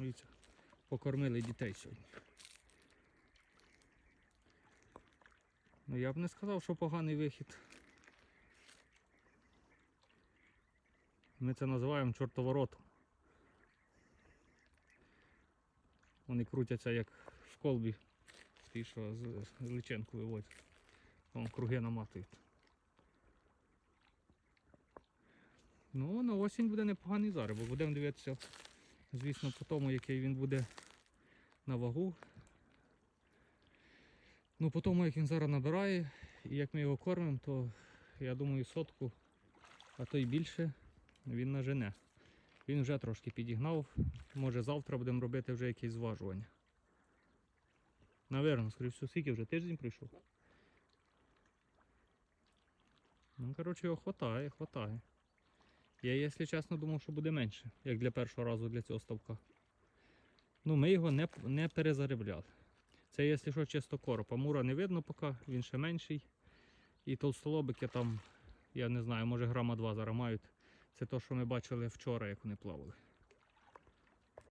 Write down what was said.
Дивіться, покормили дітей сьогодні. Ну я б не сказав, що поганий вихід. Ми це називаємо чортоворотом. Вони крутяться як в колбі, ті, що з, з личинку виводять. Вон круги наматують. Ну, на осінь буде непоганий заробок. Будемо дивитися, звісно, по тому, який він буде на вагу. Ну, по тому, як він зараз набирає і як ми його кормимо, то я думаю, сотку, а то й більше він нажене. Він вже трошки підігнав. Може завтра будемо робити вже якесь зважування. Наверно, скоріше всього, скільки вже тиждень пройшов. Ну, коротше, його хватає, хватає. Я, якщо чесно, думав, що буде менше, як для першого разу для цього ставка. Ну, ми його не, не перезаробляли. Це, якщо що, чисто короб. Амура не видно поки, він ще менший. І толстолобики там, я не знаю, може грама 2 зараз мають. Це те, що ми бачили вчора, як вони плавали.